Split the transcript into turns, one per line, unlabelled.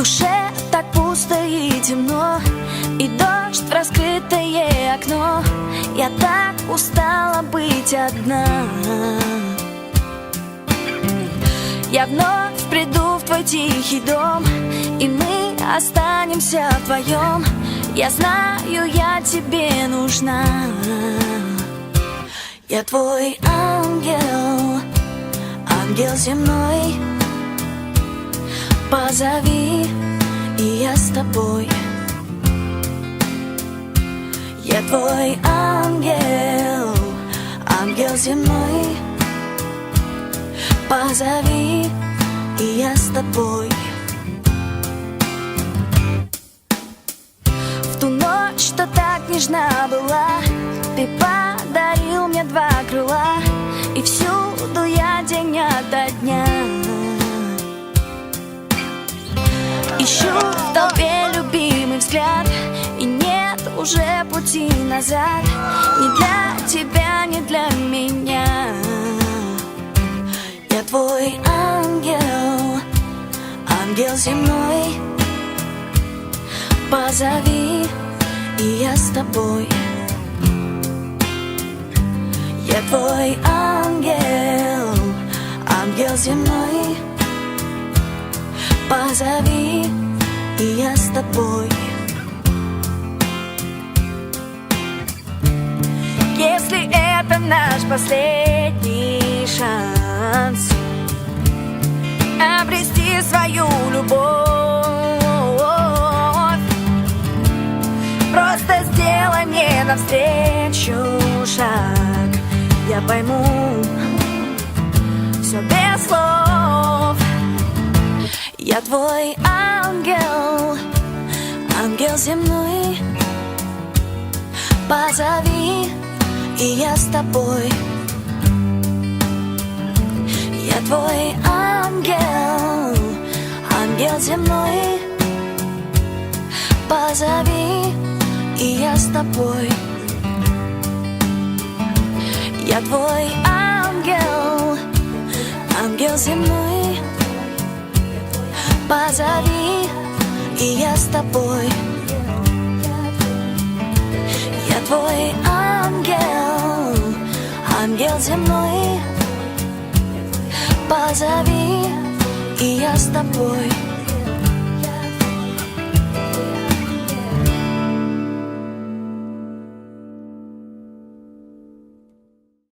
душе так пусто и темно И дождь в раскрытое окно. Я так устала быть одна. Я вновь приду в твой тихий дом И мы останемся вдвоем. Я знаю, я тебе нужна. Я твой ангел Ангел земной Позови, и я с тобой. Я твой ангел Ангел земной. Позови, и я с тобой. В ту ночь, что так нежна была Ты подарил мне два крыла И всюду я день ото дня Ищу в толпе любимый взгляд И нет уже пути назад. Ни для тебя, ни для меня. Я твой ангел Ангел земной. Позови, и я с тобой. Я твой ангел Ангел земной. Позови, и я с тобой. Если это наш последний шанс Обрести свою любовь Просто сделай мне навстречу шаг. Я пойму все без слов я твой ангел, ангел земной. Позови, и я с тобой. Я твой ангел, ангел земной. Позови, и я с тобой. Я твой ангел, ангел земной Позови, и я с тобой. Я твой ангел, ангел земной. Позови, и я с тобой